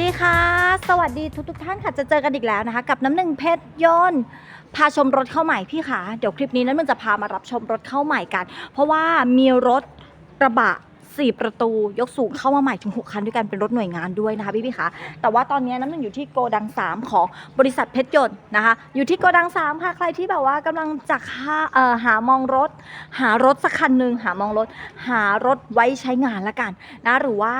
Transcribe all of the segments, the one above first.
ดีค่ะ สวัสดีทุกทท่านค่ะจะเจอกันอีกแล้วนะคะ กับน้ำหนึ่งเพชรยนต์พาชมรถเข้าใหม่พี่คะเดี๋ยวคลิปนี้นั้นมันจะพามารับชมรถเข้าใหม่กัน เพราะว่ามีรถกระบะ 4 ประตูยกสูงเข้ามาใหม่ถึง 6 คันด้วยกันเป็นรถหน่วยงานด้วยนะคะพี่พี่คะแต่ว่าตอนนี้น้ำหนึ่งอยู่ที่โกดัง 3 ของบริษัทเพชรยนต์นะคะ อยู่ที่โกดัง 3 ค่ะ ใครที่แบบว่ากำลังจะหาเอ่อหามองรถ หารถสักคันหนึ่งหามองรถ หารถไว้ใช้งานละกันนะหรือว่า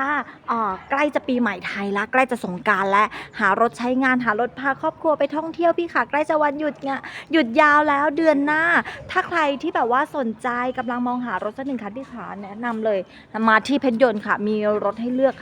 เอ่อใกล้จะปีใหม่ไทยละใกล้จะสงการและหารถใช้งานหารถพาครอบครัวไปท่องเที่ยวพี่ค่ะใกล้จะวันหยุดงะหยุดยาวแล้วเดือนหน้า ถ้าใครที่แบบว่าสนใจกำลังมองหารถสักหนึ่งคันพี่ขาแนะนำเลยมาที่เพชรยนต์ค่ะ มีรถให้เลือก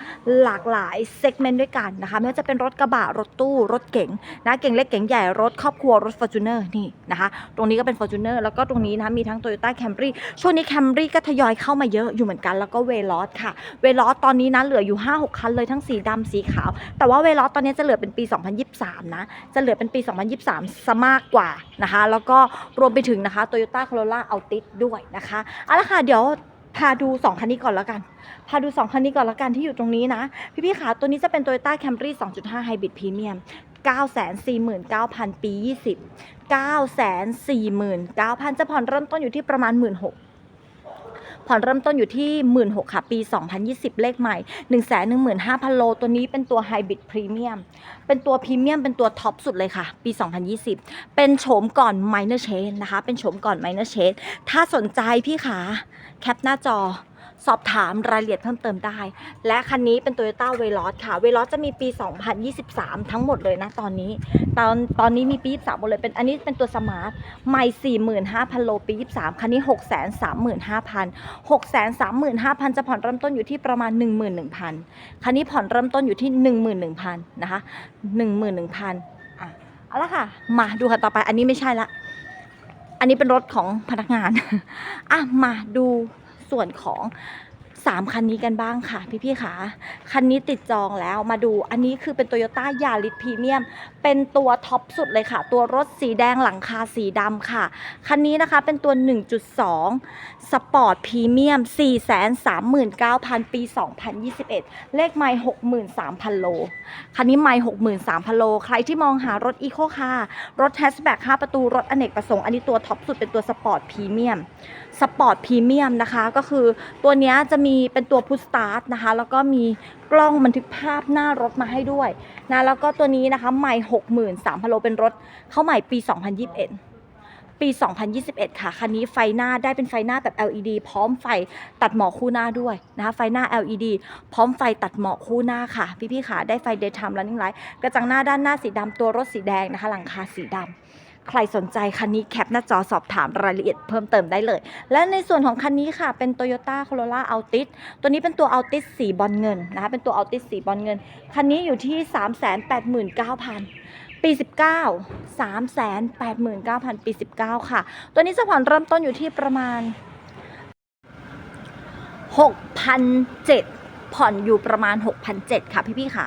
หลากหลายเซกเมนต์ด้วยกันนะคะ ไม่ว่าจะเป็นรถกระบะ รถตู้ รถเก๋งนะเก๋งเล็กเก๋งใหญ่ รถครอบครัว รถ f o r t u n e r นี่นะคะ ตรงนี้ก็เป็น f o r t u n e r แล้วก็ตรงนี้นะมีทั้ง Toyota Camry ช่วงนี้ Camry ก็ทยอยเข้ามาเยอะอยู่เหมือนกัน แล้วก็เวลอสค่ะ เวลอสตอนนี้นะเหลืออยู่ 5-6 คันเลยทั้งสีดำสีขาว แต่ว่าเวลอสตอนนี้จะเหลือเป็นปี 2023 นะ จะเหลือเป็นปี 2023 ซะมากกว่านะคะ แล้วก็รวมไปถึงนะคะ Toyota Corolla Altis ด้วยนะคะเอาละค่ะเดี๋ยว พาดู 2 คันนี้ก่อนแล้วกัน พาดู 2 คันนี้ก่อนแล้วกันที่อยู่ตรงนี้นะ พี่ๆค่ะตัวนี้จะเป็น Toyota Camry 2.5 Hybrid Premium 949,000 ปี 20 949,000 จะผ่อนเริ่มต้นอยู่ที่ประมาณ 16,000 ผ่อนเริ่มต้นอยู่ที่ 1 6ื่นค่ะ ปี 2020 เลขใหม่ 115,000 โล ตัวนี้เป็นตัวไฮบริดพรีเมียม เป็นตัวพรีเมียม เป็นตัวท็อปสุดเลยค่ะ ปี 2020 เป็นโฉมก่อน Minor Change นะคะ เป็นโฉมก่อน Minor Change ถ้าสนใจพี่ขาแคปหน้าจอ สอบถามรายละเอียดเพิ่มเติมได้ และคันนี้เป็น Toyota Veloz ค่ะ Veloz จะมีปี 2023 ทั้งหมดเลยนะตอนนี้ ตอนตอนนี้มีปี 23หมดเลยเป็นอันนี้เป็นตัวสมาร์ทใหม่ 45,000 โลปี 23 คันนี้ 635,000 635,000 จะผ่อนเริ่มต้นอยู่ที่ประมาณ 11,000 คันนี้ผ่อนเริ่มต้นอยู่ที่ 11,000 นะคะ 11,000อะเอาละค่ะ มาดูคันต่อไปอันนี้ไม่ใช่ละอันนี้เป็นรถของพนักงาน อะ มาดู ส่วนของ3คันนี้กันบ้างค่ะ พี่ๆค่ะคันนี้ติดจองแล้วมาดูอันนี้คือเป็น Toyota Yaris Premium เป็นตัวท็อปสุดเลยค่ะ ตัวรถสีแดงหลังคาสีดำค่ะ คันนี้นะคะเป็นตัว 1.2 สปอร์ตพรีเมียม 439,000 ปี 2021 เลขไมล์63,000 โล คันนี้ไมล์63,000 โล ใครที่มองหารถอีโคคาร์รถแฮชแบ็ก5ประตู รถอเนกประสงค์ อันนี้ตัวท็อปสุดเป็นตัวสปอร์ตพรีเมียม สปอร์ตพรีเมียมนะคะ ก็คือตัวนี้จะมีเป็นตัวพุ s สตาร์ทนะคะ แล้วก็มีกล้องบันทึกภาพหน้ารถมาให้ด้วยนะแล้วก็ตัวนี้นะคะใหม่ 63,000โลเป็นรถเข้าใหม่ปี 2021 ปี 2021 ค่ะ คันนี้ไฟหน้าได้เป็นไฟหน้าแบบ LED พร้อมไฟตัดหมอกคู่หน้าด้วยนะคะไฟหน้า LED พร้อมไฟตัดหมอกคู่หน้าค่ะ พี่ๆค่ะได้ไฟ daytime running light กระจังหน้าด้านหน้าสีดำตัวรถสีแดงนะคะ หลังคาสีดำ ใครสนใจคันนี้แคปหน้าจอสอบถามรายละเอียดเพิ่มเติมได้เลย และในส่วนของคันนี้ค่ะเป็น Toyota Corolla Altis ตัวนี้เป็นตัว Altis สีบอลเงินนะคะเป็นตัว Altis สีบอลเงิน คันนี้อยู่ที่ 389,000ปี 19 389,000ปี 19 ค่ะ ตัวนี้จะผ่อนเริ่มต้นอยู่ที่ประมาณ6,700 ผ่อนอยู่ประมาณ 6,700 ค่ะพี่ๆค่ะ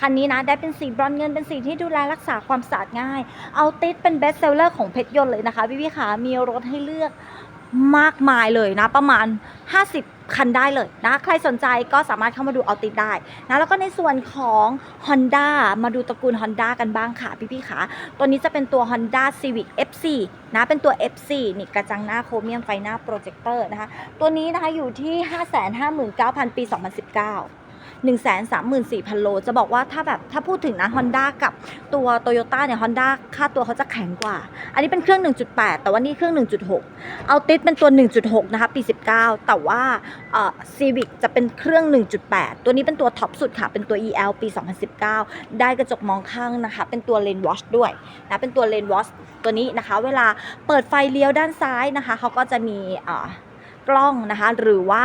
คันนี้นะได้เป็นสีบรอนเงินเป็นสีที่ดูแลรักษาความสะอาดง่าย เอาติดเป็นเบสเซลเลอร์ของเพชรยนต์เลยนะคะพี่ๆค่ะ มีรถให้เลือก มากมายเลยนะประมาณ 50 คันได้เลยนะใครสนใจก็สามารถเข้ามาดูเอาติดได้นะแล้วก็ในส่วนของ Honda มาดูตระกูล Honda กันบ้างค่ะพี่ๆค่ะตัวนี้จะเป็นตัว Honda Civic F4 นะเป็นตัว F4 นี่กระจังหน้าโครเมียมไฟหน้าโปรเจคเตอร์นะคะตัวนี้นะคะอยู่ที่ 559,000 ปี 2019 134,000 โล จะบอกว่าถ้าแบบถ้าพูดถึงนะ Honda กับตัว Toyota เนี่ย Honda ค่าตัวเขาจะแข็งกว่า อันนี้เป็นเครื่อง 1.8 แต่ว่านี่เครื่อง 1.6 เอาติดเป็นตัว 1.6 นะคะ ปี 19 แต่ว่าเอ่อ Civic จะเป็นเครื่อง 1.8 ตัวนี้เป็นตัวท็อปสุดค่ะ เป็นตัว EL ปี 2019 ได้กระจกมองข้างนะคะ เป็นตัว Lane Watch ด้วยนะ เป็นตัว Lane Watch ตัวนี้นะคะ เวลาเปิดไฟเลี้ยวด้านซ้ายนะคะ เขาก็จะมีเอ่อกล้องนะคะ หรือว่า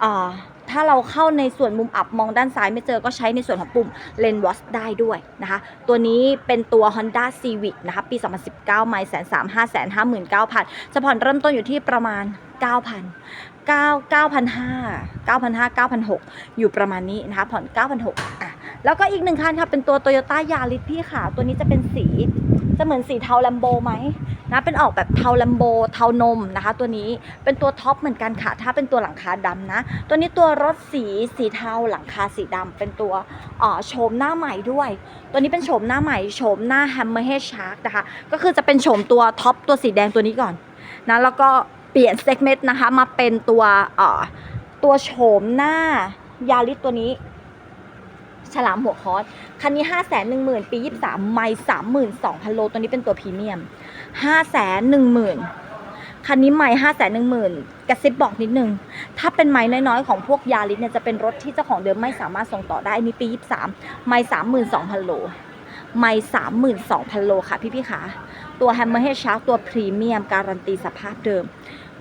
เอ่อ ถ้าเราเข้าในส่วนมุมอับมองด้านซ้ายไม่เจอก็ใช้ในส่วนของปุ่มเลนวอชได้ด้วยนะคะ ตัวนี้เป็นตัว Honda Civic นะคะ ปี 2019 ไม่แสนสามห้าแสนห้าหมื่นเก้าพันจะผ่อนเริ่มต้นอยู่ที่ประมาณ 9,000 9 9,500 9,500 9,600 อยู่ประมาณนี้นะคะ ผ่อน 9,600อะแล้วก็อีกหนึ่งคันค่ะ เป็นตัว Toyota Yaris พี่ค่ะ ตัวนี้จะเป็นสี จะเหมือนสีเทาแลมโบไหมนะ เป็นออกแบบเทาแลมโบ เทานมนะคะ ตัวนี้เป็นตัวท็อปเหมือนกันค่ะ ถ้าเป็นตัวหลังคาดำนะ ตัวนี้ตัวรถสีสีเทาหลังคาสีดำเป็นตัวโฉมหน้าใหม่ด้วย ตัวนี้เป็นโฉมหน้าใหม่โฉมหน้า Hammerhead Shark นะคะ ก็คือจะเป็นโฉมตัวท็อปตัวสีแดงตัวนี้ก่อนนะ แล้วก็ ปลี่ยนเซกเมนต์นะคะ มาเป็นตัวเอ่อตัวโฉมหน้ายาริสตัวนี้ ฉลามหัวคอสคันนี้ 5 1 0 0 0 0 ปี 23 ไม่ 32,000 โล ตัวนี้เป็นตัวพรีเมียม 5 1 0 0 0 0 คันนี้ไม่5 1 0 0 0 0 กระซิบบอกนิดนึง ถ้าเป็นไม้น้อยๆ ของพวกยาริสเนี่ยจะเป็นรถที่เจ้าของเดิมไม่สามารถส่งต่อได้นี้ปี 23 ไม่ 32,000 โล ไม่32,000 โลค่ะพี่ๆคะตัว Hammerhead Shark ตัวพรีเมียมการันตีสภาพเดิม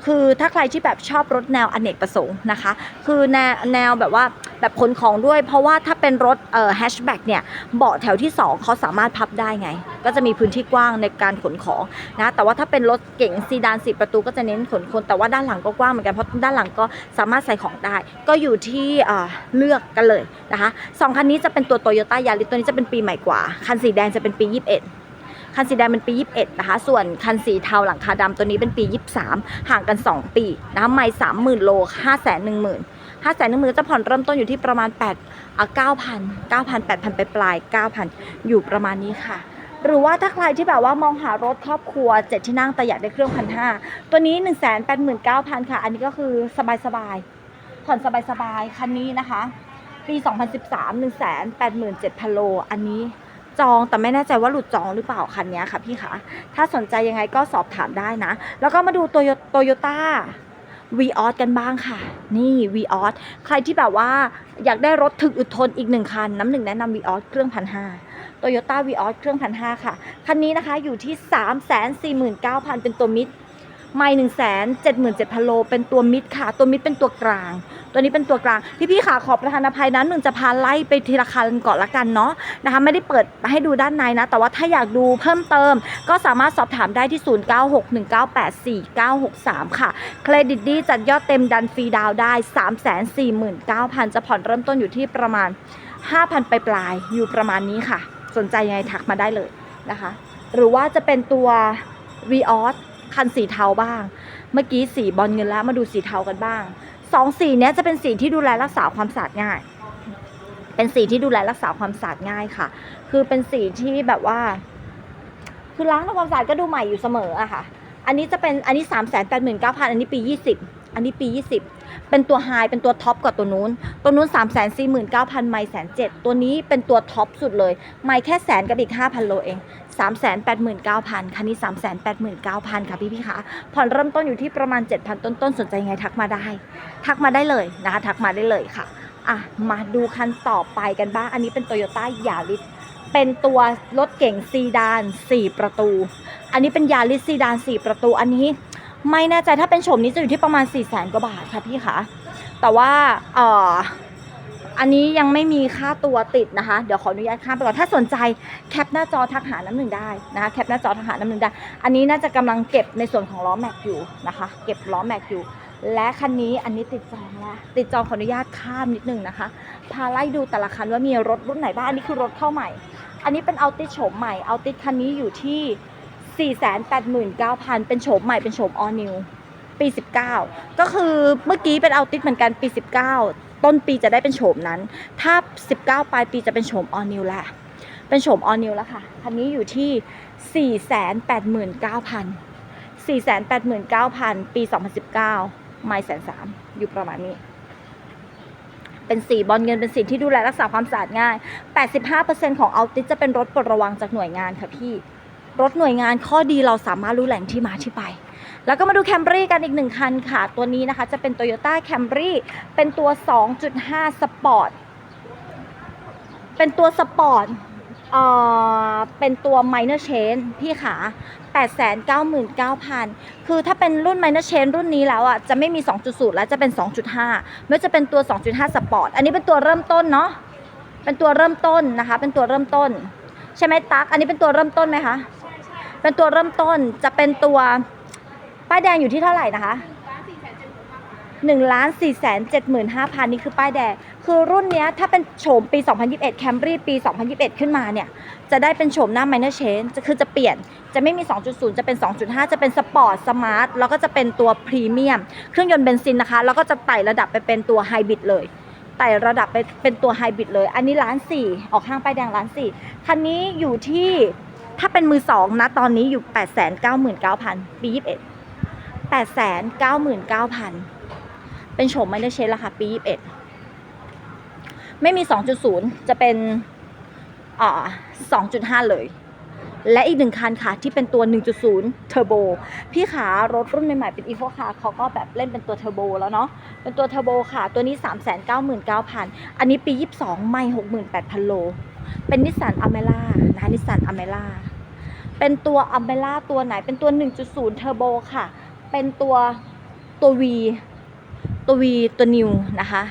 คือถ้าใครที่แบบชอบรถแนวอเนกประสงค์นะคะ คือแนวแนวแบบว่าแบบขนของด้วย เพราะว่าถ้าเป็นรถเอ่อแฮชแบ็กเนี่ยเบาะแถวที่ 2เขาสามารถพับได้ไง ก็จะมีพื้นที่กว้างในการขนของนะแต่ว่าถ้าเป็นรถเก๋งซีดานสีประตูก็จะเน้นขนคน แต่ว่าด้านหลังก็กว้างเหมือนกันเพราะด้านหลังก็สามารถใส่ของได้ ก็อยู่ที่เอ่อเลือกกันเลยนะคะสองคันนี้จะเป็นตัวโตโยต้ายาริสตัวนี้จะเป็นปีใหม่กว่าคันสีแดงจะเป็นปี 21 คันสีแดงเป็นปี 21 นะคะ ส่วนคันสีเทาหลังคาดำตัวนี้เป็นปี 23 ห่างกัน 2 ปีนะคะไม่30,000โล5 1 0 0 0 0 5 1 0 0 0 5 1 0 0 0 0จะผ่อนเริ่มต้นอยู่ที่ประมาณ8อะ9,000 9,000 8,000ไปปลายๆ9,000อยู่ประมาณนี้ค่ะหรือว่าถ้าใครที่แบบว่ามองหารถครอบครัว7ที่นั่งแต่อยากได้เครื่องพันห้าตัวนี้ 189,000 ค่ะ อันนี้ก็คือสบายๆผ่อนสบายๆคันนี้นะคะ ปี 2013 187,000 โล อันนี้ จองแต่ไม่แน่ใจว่าหลุดจองหรือเปล่าคันนี้ค่ะพี่คะถ้าสนใจยังไงก็สอบถามได้นะ แล้วก็มาดูโตโยโตโยต้าวีออสกันบ้างค่ะ นี่วีออสใครที่แบบว่าอยากได้รถถึกอึดทนอีกหนึ่งคัน น้ำหนึ่งแนะนำวีออสเครื่องพันห้าโตโยต้าวีออสเครื่องพันห้าค่ะ คันนี้นะคะอยู่ที่ 3 4 9 0 0 0 เป็นตัวมิด ไม่หนึ่งแสนเจ็ดหมื่นเจ็ดพันโล เป็นตัวมิดค่ะ ตัวมิดเป็นตัวกลาง ตัวนี้เป็นตัวกลาง พี่ๆค่ะขอประธานอภัยนะหนึ่งจะพาไล่ไปทีละคันก่อนละกันเนาะนะคะ ไม่ได้เปิดให้ดูด้านในนะ แต่ว่าถ้าอยากดูเพิ่มเติม ก็สามารถสอบถามได้ที่ 0961984963 ค่ะ เครดิตดีจัดยอดเต็มดันฟรีดาวน์ได้ 349,000 จะผ่อนเริ่มต้นอยู่ที่ประมาณ 5,000 ไปปลายๆอยู่ประมาณนี้ค่ะ สนใจยังไงทักมาได้เลยนะคะ หรือว่าจะเป็นตัว v ีออส คันสีเทาบ้าง เมื่อกี้สีบอลเงินแล้วมาดูสีเทากันบ้างสองสีนี้จะเป็นสีที่ดูแลรักษาความสะอาดง่าย เป็นสีที่ดูแลรักษาความสะอาดง่ายค่ะ คือเป็นสีที่แบบว่า คือล้างทำความสะอาดก็ดูใหม่อยู่เสมออะค่ะ อันนี้จะเป็นอันนี้สามแสนแปดหมื่นเก้าพันอันนี้ปียี่สิบอันนี้ปียี่สิบเป็นตัวไฮเป็นตัวท็อปกว่าตัวนู้น ตัวนู้นสามแสนสี่หมื่นเก้าพันไม่แสนเจ็ดตัวนี้เป็นตัวท็อปสุดเลย ไม่แค่แสนกับอีกห้าพันโลเอง สามแสนแปดหมื่นเก้าพันคันนี้สามแสนแปดหมื่นเก้าพันค่ะพี่พี่คะผ่อนเริ่มต้นอยู่ที่ประมาณเจ็ดพันต้นสนใจยังไงทักมาได้ ทักมาได้เลยนะคะทักมาได้เลยค่ะอะมาดูคันต่อไปกันบ้าง อันนี้เป็นโตโยต้ายาริสเป็นตัวรถเก่งซีดาน 4 ประตู อันนี้เป็นยาริสซีดาน 4 ประตู อันนี้ไม่แน่ใจถ้าเป็นโฉมนี้จะอยู่ที่ประมาณ 4 0 0แสนกว่าบาทค่ะพี่คะแต่ว่าเอ่อ อันนี้ยังไม่มีค่าตัวติดนะคะ เดี๋ยวขออนุญาตข้ามไปก่อน ถ้าสนใจแคปหน้าจอทักหาน้ำหนึ่งได้นะคะแคปหน้าจอทักหาน้ำหนึ่งได้ อันนี้น่าจะกำลังเก็บในส่วนของล้อแม็กอยู่นะคะ เก็บล้อแม็กอยู่ และคันนี้อันนี้ติดจองแล้วติดจองขออนุญาตข้ามนิดนึงนะคะ พาไล่ดูแต่ละคันว่ามีรถรุ่นไหนบ้าง อันนี้คือรถเข้าใหม่ อันนี้เป็นเอาติสโฉมใหม่ เอาติสคันนี้อยู่ที่489,000 เป็นโฉมใหม่เป็นโฉมออนิวปี 19 ก็คือเมื่อกี้เป็นเอาติสเหมือนกันปี 19 ต้นปีจะได้เป็นโฉมนั้น ถ้า 19 ปลายปีจะเป็นโฉมออนิวแล้วเป็นโฉมออนิวแล้วค่ะ คันนี้อยู่ที่ 489,000 489,000 ปี 2019 ไม่แสนสามอยู่ประมาณนี้ เป็นสีบอลเงินเป็นสีที่ดูแลรักษาความสะอาดง่าย 85%ของเอาติจะเป็นรถปลดระวังจากหน่วยงานค่ะพี่ รถหน่วยงานข้อดีเราสามารถรู้แหล่งที่มาที่ไป แล้วก็มาดูแคมรี่กันอีกหนึ่งคันค่ะ ตัวนี้นะคะจะเป็น Toyota Camry เป็นตัว 2.5สปอร์ตเป็นตัวสปอร์ตเอ่อเป็นตัว minor chain พี่ขา899,000 คือถ้าเป็นรุ่น minor chain รุ่นนี้แล้วอะ จะไม่มี 2.0 แล้วจะเป็น 2.5 ไม่ว่าจะเป็นตัว 2.5 สปอร์ต อันนี้เป็นตัวเริ่มต้นเนาะ เป็นตัวเริ่มต้นนะคะ เป็นตัวเริ่มต้น ใช่ไหมตั๊ก อันนี้เป็นตัวเริ่มต้นไหมคะ เป็นตัวเริ่มต้น จะเป็นตัว ป้ายแดงอยู่ที่เท่าไหร่นะคะ1ล้าน4แสน75,000นี่คือป้ายแดง คือรุ่นนี้ถ้าเป็นโฉมปี 2021 Camry ปี 2021 ขึ้นมาเนี่ย จะได้เป็นโฉมหน้า minor change จะคือจะเปลี่ยน จะไม่มี 2.0 จะเป็น 2.5 จะเป็นสปอร์ตสมาร์ทแล้วก็จะเป็นตัวพรีเมียม เครื่องยนต์เบนซินนะคะ แล้วก็จะไต่ระดับไปเป็นตัวไฮบริดเลยไต่ระดับไปเป็นตัวไฮบริดเลย อันนี้ล้านสี่ออกข้างป้ายแดงล้านสี่คันนี้อยู่ที่ถ้าเป็นมือสองนะตอนนี้อยู่ 8 9 9 0 0 0 ปี 21 8 9 9 0 0 0 เป็นโฉมไม่ได้เชนแล้วค่ะปี 21 ไม่มี 2.0 จะเป็นอ่า2.5 เลย และอีกหนึ่งคันค่ะ ที่เป็นตัว 1.0 เทอร์โบ พี่ขารถรุ่นใหม่ๆ เป็น Evo ค่ะเขาก็แบบเล่นเป็นตัวเทอร์โบแล้วเนาะ เป็นตัวเทอร์โบค่ะ ตัวนี้ 399,000 อันนี้ปี 22 ไม่ 68,000 โล เป็นนิสสันอเมร่านะนิสสันอเมร่าเป็นตัวอเมร่าตัวไหนเป็นตัว 1.0 เทอร์โบค่ะ เป็นตัวตัว V ตัว V ตัว New นะคะ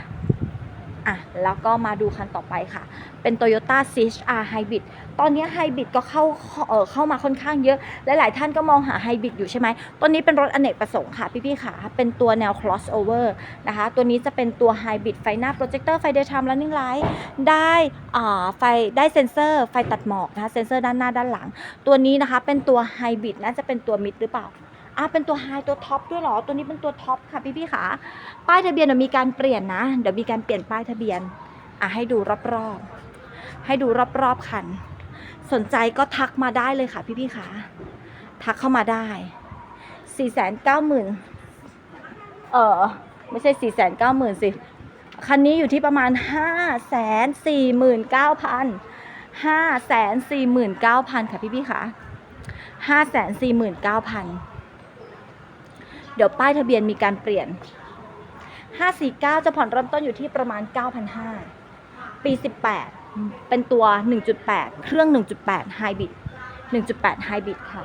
อะแล้วก็มาดูคันต่อไปค่ะ เป็น Toyota CHR Hybrid ตอนนี้ไฮบริดก็เข้าเออเข้ามาค่อนข้างเยอะและหลายท่านก็มองหาไฮบริดอยู่ใช่ไหมตัวนี้เป็นรถอเนกประสงค์ค่ะ พี่ๆค่ะ เป็นตัวแนว crossover นะคะ ตัวนี้จะเป็นตัวไฮบริดไฟหน้าโปรเจคเตอร์ไฟ daytime running light ได้อ่าไฟได้เซ็นเซอร์ไฟตัดหมอกนะคะเซ็นเซอร์ด้านหน้าด้านหลัง ตัวนี้นะคะเป็นตัวไฮบริดน่าจะเป็นตัวมิดหรือเปล่า อะเป็นตัวไฮตัวท็อปด้วยเหรอ ตัวนี้เป็นตัวท็อปค่ะพี่ๆค่ะป้ายทะเบียนเดี๋ยวมีการเปลี่ยนนะ เดี๋ยวมีการเปลี่ยนป้ายทะเบียน อะให้ดูรอบๆ ให้ดูรอบๆคัน สนใจก็ทักมาได้เลยค่ะพี่ๆค่ะทักเข้ามาได้4 9 0 0 0 0เก้าหมื่นเออไม่ใช่4 9 0 0 0 0สิคันนี้อยู่ที่ประมาณ5 4 9 0 0 0 5 4 4 9 0 0 0ค่ะพี่ๆค่ะ5 4 4 9 0 0 0เก้าพัน เดี๋ยวป้ายทะเบียนมีการเปลี่ยน 549 จะผ่อนเริ่มต้นอยู่ที่ประมาณ 9,500 ปี 18 เป็นตัว 1.8 เครื่อง 1.8 ไฮบริด 1.8 ไฮบริดค่ะ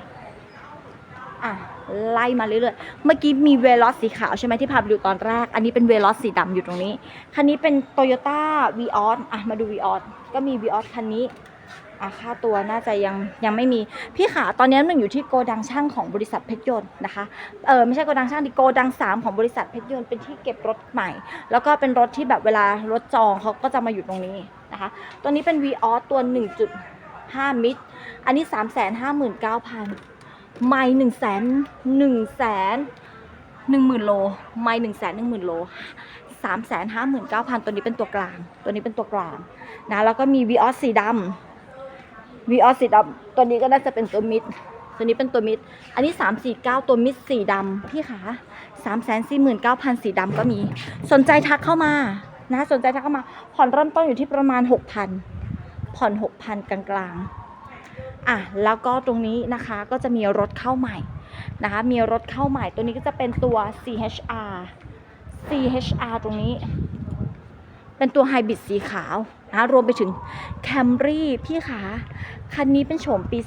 อะ ไล่มาเรื่อยๆ เมื่อกี้มีเวล o สสีขาวใช่ไหมที่พาไปดูตอนแรก อันนี้เป็นเวล o สสีดำอยู่ตรงนี้ คันนี้เป็น Toyota v ีอออะ มาดู v ีออก็มี v ีออคันนี้ อะค่าตัวน่าจะยังยังไม่มีพี่ขาตอนนี้หนึ่งอยู่ที่โกดังช่างของบริษัทเพชรยนต์นะคะเออไม่ใช่โกดังช่างดิโกดังสามของบริษัทเพชรยนต์เป็นที่เก็บรถใหม่ แล้วก็เป็นรถที่แบบเวลารถจองเขาก็จะมาอยู่ตรงนี้นะคะ ตัวนี้เป็น v ีออตัว 1.5 มิตรอันนี้ 3 5 9 0 0 0 ไม่1 0 0 0 0 1 0 0 0 1หนึ่งหมื่นโล ไม่1 0 0 0 0 1หนึ่งหมื่นโล3 5 9 0 0 0ตัวนี้เป็นตัวกลาง ตัวนี้เป็นตัวกลางนะแล้วก็มี v ีออสสีดำ v ีออสีดำตัวนี้ก็น่าจะเป็นตัวมิด ตัวนี้เป็นตัวมิด อันนี้ 349 ตัวมิดสีดำพี่ขา3 4 9 0 0 0 สีดำก็มี สนใจทักเข้ามานะ สนใจทักเข้ามา ผ่อนเริ่มต้นอยู่ที่ประมาณ 6,000 ผ่อน 6,000 กลางๆ อะ แล้วก็ตรงนี้นะคะก็จะมีรถเข้าใหม่นะคะ มีรถเข้าใหม่ ตัวนี้ก็จะเป็นตัว CHR CHR ตรงนี้ เป็นตัวไฮบริดสีขาวนะรวมไปถึง Camry พี่ขาคันนี้เป็นโฉมปี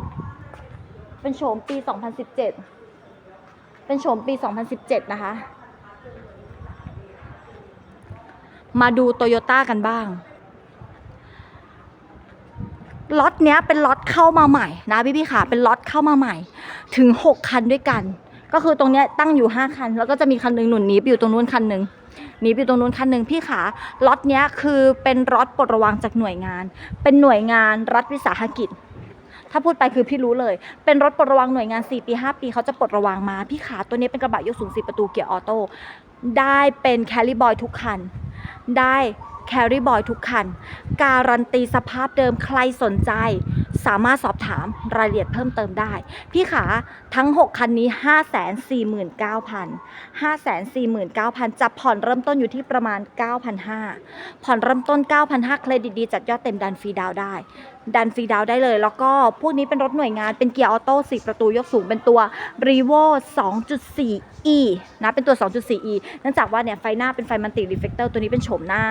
2017 เป็นโฉมปี 2017 เป็นโฉมปี 2017 นะคะ มาดูโตโยต้ากันบ้างล็อตเนี้ยเป็นล็อตเข้ามาใหม่นะพี่พี่ๆค่ะเป็นล็อตเข้ามาใหม่ ถึง 6 คันด้วยกัน ก็คือตรงเนี้ยตั้งอยู่ 5 คัน แล้วก็จะมีคันหนึ่งหนุนนีบอยู่ตรงนู้นคันหนึ่ง หนีบอยู่ตรงนู้นคันหนึ่งพี่ขาล็อตเนี้ยคือเป็นล็อตปลดระวางจากหน่วยงาน เป็นหน่วยงานรัฐวิสาหกิจ ถ้าพูดไปคือพี่รู้เลย เป็นรถปลดระวังหน่วยงาน 4 ปี 5 ปีเขาจะปลดระวังมา พี่ขาตัวนี้เป็นกระบะยกสูง4ประตูเกียร์ออโต้ได้เป็นแคลริบอยทุกคัน ได้แคลรี่บอยทุกคัน การันตีสภาพเดิมใครสนใจ สามารถสอบถามรายละเอียดเพิ่มเติมได้ พี่ขาทั้ง 6 คันนี้ 549,000 549,000จะผ่อนเริ่มต้นอยู่ที่ประมาณ 9,500ผ่อนเริ่มต้น 9,500เครดิตดีจัดยอดเต็มดันฟรีดาวได้ ดันฟรีดาวได้เลย แล้วก็พวกนี้เป็นรถหน่วยงานเป็นเกียร์ออโต้4ประตูยกสูงเป็นตัว r e v o 2.4e นะเป็นตัว 2.4e เนื่องจากว่าเนี่ยไฟหน้าเป็นไฟมันติรีเฟกเตอร์ตัวนี้เป็นโฉมหน้า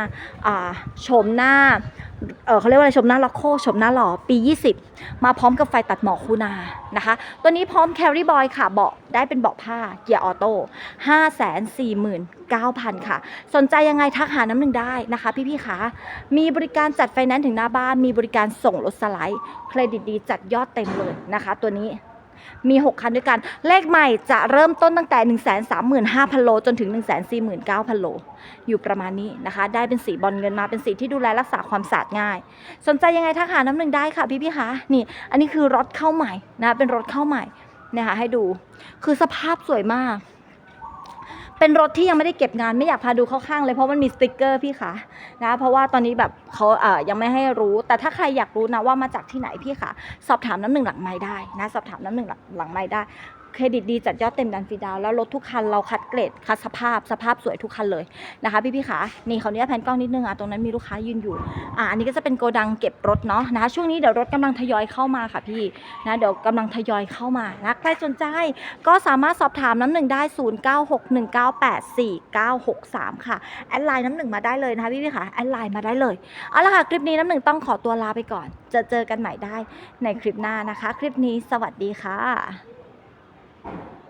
อ่าโฉมหน้าเออเขาเรียกว่าอะไรโฉมหน้าล็อกโคโฉมหน้าหล่อปี 20 มาพร้อมกับไฟตัดหมอกคูนานะคะ ตัวนี้พร้อม Carry Boy ค่ะ เบาะได้เป็นเบาะผ้าเกียร์ออโต้549,000ค่ะ สนใจยังไงทักหาน้ำหนึ่งได้นะคะพี่ๆคะมีบริการจัดไฟแนนซ์ถึงหน้าบ้านมีบริการส่งรถสไลด์ เครดิตดีจัดยอดเต็มเลยนะคะ ตัวนี้มี 6 คันด้วยกัน เลขใหม่จะเริ่มต้นตั้งแต่ 1 3 5 0 0 0 โล จนถึง 1 4 9 0 0 0 โล อยู่ประมาณนี้นะคะ ได้เป็นสีบอลเงินมาเป็นสีที่ดูแลรักษาความสะอาดง่าย สนใจยังไงทักหาน้ำหนึ่งได้ค่ะพี่พี่คะ นี่ อันนี้คือรถเข้าใหม่นะ เป็นรถเข้าใหม่นะคะให้ดู คือสภาพสวยมาก เป็นรถที่ยังไม่ได้เก็บงานไม่อยากพาดูเข้าข้างเลยเพราะมันมีสติกเกอร์พี่คะนะเพราะว่าตอนนี้แบบเขาเอ่อยังไม่ให้รู้ แต่ถ้าใครอยากรู้นะว่ามาจากที่ไหนพี่คะสอบถามน้ำหนึ่งหลังไม้ได้นะสอบถามน้ำหนึ่งหลังหลังไม้ได้ เครดิตดีจัดยอดเต็มดันฟรีดาวแล้วรถทุกคันเราคัดเกรดคัดสภาพสภาพสวยทุกคันเลยนะคะ พี่พี่ๆคะนี่เขาเนี้ยแผนกล้องนิดนึงอะตรงนั้นมีลูกค้ายืนอยู่อะอันนี้ก็จะเป็นโกดังเก็บรถเนาะนะคะช่วงนี้เดี๋ยวรถกำลังทยอยเข้ามาค่ะพี่นะเดี๋ยวกำลังทยอยเข้ามานะใครสนใจก็สามารถสอบถามน้ำหนึ่งได้ 0961984963 ค่ะแอดไลน์น้ำหนึ่งมาได้เลยนะคะพี่พี่ๆค่ะแอดไลน์มาได้เลยเอาละค่ะคลิปนี้น้ำหนึ่งต้องขอตัวลาไปก่อน จะเจอกันใหม่ได้ในคลิปหน้านะคะ คลิปนี้สวัสดีค่ะ Thank you.